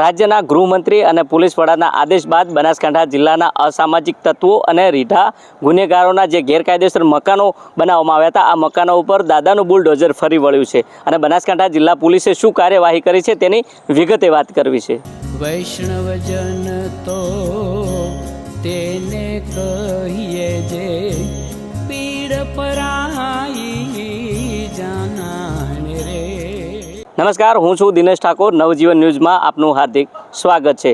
રાજ્યના ગૃહમંત્રી અને પોલીસ વડાના આદેશ બાદ બનાસકાંઠા જિલ્લાના અસામાજિક તત્વો અને રીઢા ગુનેગારોના જે ગેરકાયદેસર મકાનો બનાવવામાં આવ્યા હતા, આ મકાનો ઉપર દાદાનું બુલડોઝર ફરી વળ્યું છે. અને બનાસકાંઠા જિલ્લા પોલીસે શું કાર્યવાહી કરી છે તેની વિગતે વાત કરવી છે. વૈષ્ણવજન તો તેને કહીએ નમસ્કાર હું છું દિનેશ ઠાકોર નવજીવન ન્યૂઝમાં આપનું હાર્દિક સ્વાગત છે.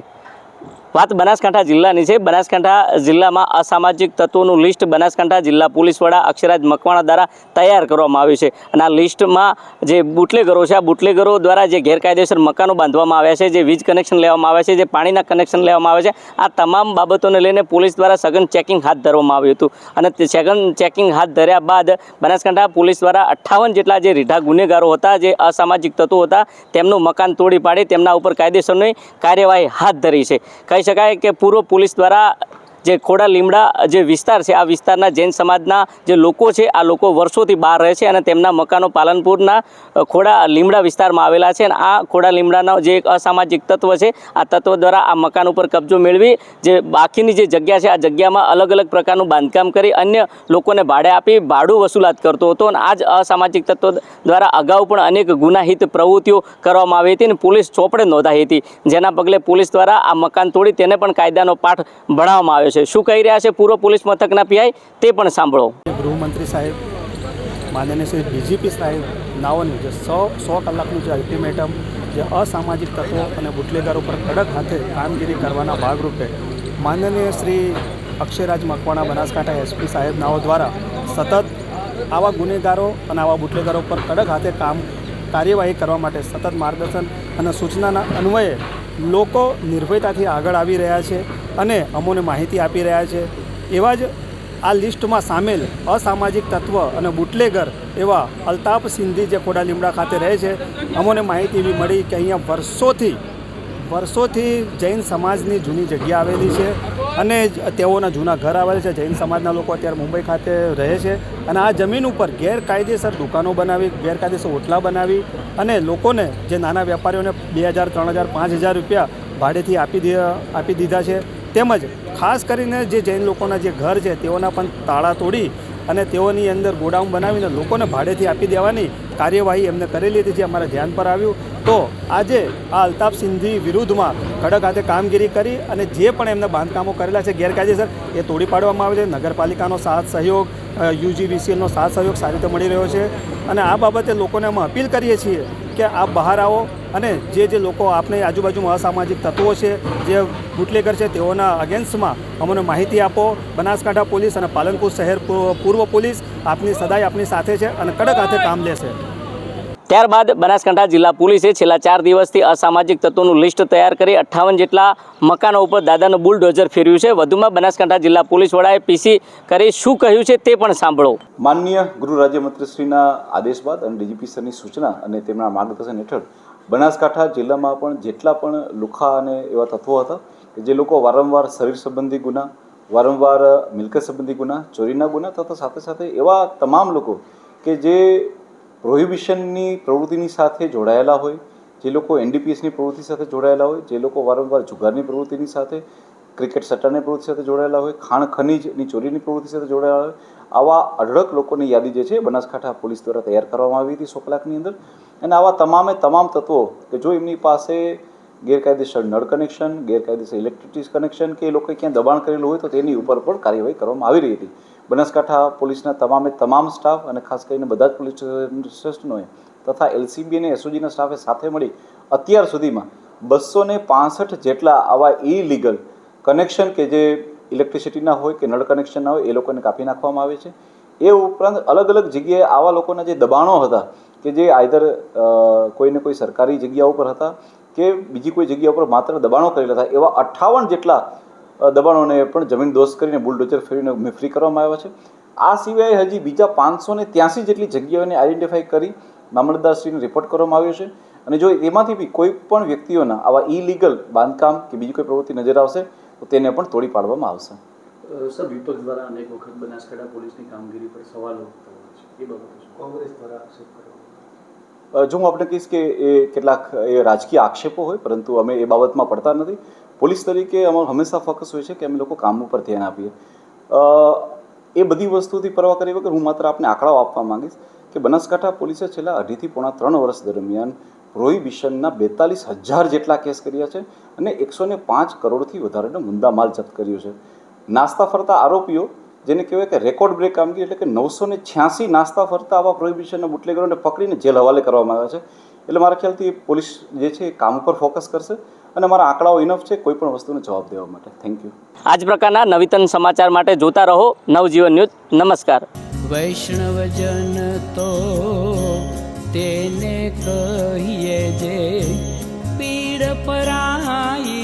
વાત બનાસકાંઠા જિલ્લાની છે. બનાસકાંઠા જિલ્લામાં અસામાજિક તત્વોનું લિસ્ટ બનાસકાંઠા જિલ્લા પોલીસ વડા અક્ષરાજ મકવાણા દ્વારા તૈયાર કરવામાં આવ્યું છે. અને આ લિસ્ટમાં જે બુટલેગરો છે, આ બુટલેગરો દ્વારા જે ગેરકાયદેસર મકાનો બાંધવામાં આવ્યા છે, જે વીજ કનેક્શન લેવામાં આવે છે, જે પાણીના કનેક્શન લેવામાં આવે છે, આ તમામ બાબતોને લઈને પોલીસ દ્વારા સઘન ચેકિંગ હાથ ધરવામાં આવ્યું હતું. અને સઘન ચેકિંગ હાથ ધર્યા બાદ બનાસકાંઠા પોલીસ દ્વારા અઠ્ઠાવન જેટલા જે રીઢા ગુનેગારો હતા, જે અસામાજિક તત્વો હતા, તેમનું મકાન તોડી પાડી તેમના ઉપર કાયદેસરની કાર્યવાહી હાથ ધરી છે. કહી શકાય કે પૂર્વ પોલીસ દ્વારા જે ખોડા લીમડા જે વિસ્તાર છે, આ વિસ્તારના જૈન સમાજના જે લોકો છે, આ લોકો વર્ષોથી બહાર રહે છે અને તેમના મકાનો પાલનપુરના ખોડા લીમડા વિસ્તારમાં આવેલા છે અને આ ખોડા લીમડાનો જે એક અસામાજિક તત્વ છે, આ તત્વ દ્વારા આ મકાન ઉપર કબજો મેળવી, જે બાકીની જે જગ્યા છે, આ જગ્યામાં અલગ અલગ પ્રકારનું બાંધકામ કરી અન્ય લોકોને ભાડે આપી ભાડું વસૂલાત કરતો હતો અને આ જ અસામાજિક તત્વ દ્વારા અગાઉ પણ અનેક ગુનાહિત પ્રવૃત્તિઓ કરવામાં આવી હતી અને પોલીસ ચોપડે નોંધાઈ હતી. જેના પગલે પોલીસ દ્વારા આ મકાન તોડી તેને પણ કાયદાનો પાઠ ભણાવવામાં આવ્યો છે. શું કહી રહ્યા છે પૂર્વ પોલીસ મથકના પીઆઈ? તે પણ સાંભળો. ગૃહમંત્રી સાહેબ, માનનીય શ્રી ડીજીપી સાહેબ, નાઓની જે સો સો કલાકનું જે અલ્ટિમેટમ જે અસામાજિક તત્વો અને બુટલેગરો પર કડક હાથે કામગીરી કરવાના ભાગરૂપે માનનીય શ્રી અક્ષયરાજ મકવાણા, બનાસકાંઠા એસપી સાહેબ નાઓ દ્વારા સતત આવા ગુનેગારો અને આવા બુટલેગરો પર કડક હાથે કામ કાર્યવાહી કરવા માટે સતત માર્ગદર્શન અને સૂચનાના અન્વયે લોકો નિર્ભયતાથી આગળ આવી રહ્યા છે. અને અમોને માહિતી આપી રહ્યા છે. એવા જ આ લિસ્ટમાં સામેલ અસામાજિક તત્વ અને બુટલેગર એવા અલ્તાફ સિંધી જે ખોડા લીમડા ખાતે રહે છે, અમોને માહિતી એવી મળી કે અહીંયા વર્ષોથી વર્ષોથી જૈન સમાજની જૂની જગ્યા આવેલી છે અને તેઓના જૂના ઘર આવેલા છે. જૈન સમાજના લોકો અત્યારે મુંબઈ ખાતે રહે છે અને આ જમીન ઉપર ગેરકાયદેસર દુકાનો બનાવી, ગેરકાયદેસર ઓટલા બનાવી અને લોકોને જે નાના વેપારીઓને બે હજાર, ત્રણ હજાર, પાંચ હજાર રૂપિયા ભાડેથી આપી આપી દીધા છે. તેમજ ખાસ કરીને જે જૈન લોકોના જે ઘર છે, તેઓના પણ તાળા તોડી અને તેઓની અંદર ગોડાઉન બનાવીને લોકોને ભાડેથી આપી દેવાની કાર્યવાહી એમને કરેલી હતી, જે અમારા ધ્યાન પર આવ્યું. તો આજે આ અલ્તાફ સિંધી વિરુદ્ધમાં કડક હાથે કામગીરી કરી અને જે પણ એમને બાંધકામો કરેલા છે ગેરકાયદેસર, એ તોડી પાડવામાં આવે છે. નગરપાલિકાનો સાથ સહયોગ યુજીવીસીએલનો સાથ સહયોગ સારી રીતે મળી રહ્યો છે. અને આ બાબતે લોકોને અમે અપીલ કરીએ છીએ કે આપ બહાર આવો અને જે જે લોકો આપને આજુબાજુમાં અસામાજિક તત્વો છે, જે બુટલેગર છે, તેઓના અગેન્સ્ટમાં અમને માહિતી આપો. બનાસકાંઠા પોલીસ અને પાલનપુર શહેર પૂર્વ પોલીસ આપની સદાય આપની સાથે છે અને કડક હાથે કામ લેશે. ત્યારબાદ બનાસકાંઠા જિલ્લા પોલીસે છેલ્લા ચાર દિવસથી અસામાજિક તત્વોનું લિસ્ટ તૈયાર કરી અઠ્ઠાવન જેટલા મકાનો ઉપર દાદાનું બુલડોઝર ફેર્યું છે. વધુમાં બનાસકાંઠા જિલ્લા પોલીસ વડાએ પીસી કરી શું કહ્યું છે તે પણ સાંભળો. માનનીય ગૃહ રાજ્યમંત્રીશ્રીના આદેશ બાદ અને ડીજીપી સરની સૂચના અને તેમના માર્ગદર્શન હેઠળ બનાસકાંઠા જિલ્લામાં પણ જેટલા પણ લુખા અને એવા તત્વો હતા કે જે લોકો વારંવાર શરીર સંબંધી ગુના, વારંવાર મિલકત સંબંધી ગુના, ચોરીના ગુના તથા સાથે સાથે એવા તમામ લોકો કે જે પ્રોહિબિશનની પ્રવૃત્તિની સાથે જોડાયેલા હોય, જે લોકો એનડીપીએસની પ્રવૃત્તિ સાથે જોડાયેલા હોય, જે લોકો વારંવાર જુગારની પ્રવૃત્તિની સાથે, ક્રિકેટ સટ્ટાની પ્રવૃત્તિ સાથે જોડાયેલા હોય, ખાણ ખનીજની ચોરીની પ્રવૃત્તિ સાથે જોડાયેલા હોય, આવા અઢળક લોકોની યાદી જે છે બનાસકાંઠા પોલીસ દ્વારા તૈયાર કરવામાં આવી હતી સો કલાકની અંદર. અને આવા તમામે તમામ તત્વો કે જો એમની પાસે ગેરકાયદેસર નળ કનેક્શન, ગેરકાયદેસર ઇલેક્ટ્રિસિટી કનેક્શન કે એ લોકોએ ક્યાં દબાણ કરેલું હોય તો તેની ઉપર પણ કાર્યવાહી કરવામાં આવી રહી હતી. બનાસકાંઠા પોલીસના તમામે તમામ સ્ટાફ અને ખાસ કરીને બધા જ પોલીસ સ્ટેશનોએ તથા એલસીબી અને એસઓજીના સ્ટાફે સાથે મળી અત્યાર સુધીમાં બસો ને જેટલા આવા ઇલીગલ કનેક્શન કે જે ઇલેક્ટ્રિસિટીના હોય કે નળ કનેક્શનના હોય એ લોકોને કાપી નાખવામાં આવે છે. એ ઉપરાંત અલગ અલગ જગ્યાએ આવા લોકોના જે દબાણો હતા કે જે આઈધર કોઈને કોઈ સરકારી જગ્યા ઉપર હતા કે બીજી કોઈ જગ્યા ઉપર માત્ર દબાણો કરેલા હતા એવા અઠ્ઠાવન જેટલા દબાણોને પણ જમીન દોસ્ત કરીને બુલડોઝર ફેરીને મેફરી કરવામાં આવ્યા છે. આ સિવાય હજી બીજા પાંચસો ને ત્યાંસી જેટલી જગ્યાઓને આઈડેન્ટિફાઈ કરી મામલતદારશ્રીને રિપોર્ટ કરવામાં આવ્યો છે. અને જો એમાંથી બી કોઈ પણ વ્યક્તિઓના આવા ઇલીગલ બાંધકામ કે બીજી કોઈ પ્રવૃત્તિ નજર આવશે તો તેને પણ તોડી પાડવામાં આવશે. સર વિપક્ષ દ્વારા અનેક વખત બનાસકાંઠા પોલીસની કામગીરી પર સવાલો છે. એ બાબતે કોંગ્રેસ દ્વારા આક્ષેપ કરવામાં જો હું આપણે કહીશ કે એ કેટલાક, એ રાજકીય આક્ષેપો હોય, પરંતુ અમે એ બાબતમાં પડતા નથી. પોલીસ તરીકે અમારું હંમેશા ફોકસ હોય છે કે અમે લોકો કામ ઉપર ધ્યાન આપીએ. એ બધી વસ્તુથી પરવા કરી વગર હું માત્ર આપને આંકડાઓ આપવા માંગીશ કે બનાસકાંઠા પોલીસે છેલ્લા અઢીથી પોણા ત્રણ વર્ષ દરમિયાન પ્રોહિબિશનના બેતાલીસ હજાર જેટલા કેસ કર્યા છે અને એકસો ને પાંચ કરોડથી વધારેનો મુદ્દા માલ જપ્ત કર્યો છે. નાસ્તા ફરતા આરોપીઓ જેને કહેવાય કે રેકોર્ડ બ્રેક કામગીરી એટલે કે નવસો ને છ્યાસી નાસ્તા ફરતા આવા પ્રોહિબિશનના બુટલેગરોને પકડીને જેલ હવાલે કરવામાં આવ્યા છે. એટલે મારા ખ્યાલથી પોલીસ જે છે એ કામ ઉપર ફોકસ કરશે અને મારા આંકડાઓ ઇનફ છે કોઈ પણ વસ્તુનો જવાબ દેવા માટે. થેન્ક યુ આ જ પ્રકારના નવીતન સમાચાર માટે જોતા રહો નવજીવન ન્યૂઝ. નમસ્કાર. વૈષ્ણવજન તો તેને કહીએ જે પીડ પરાઈ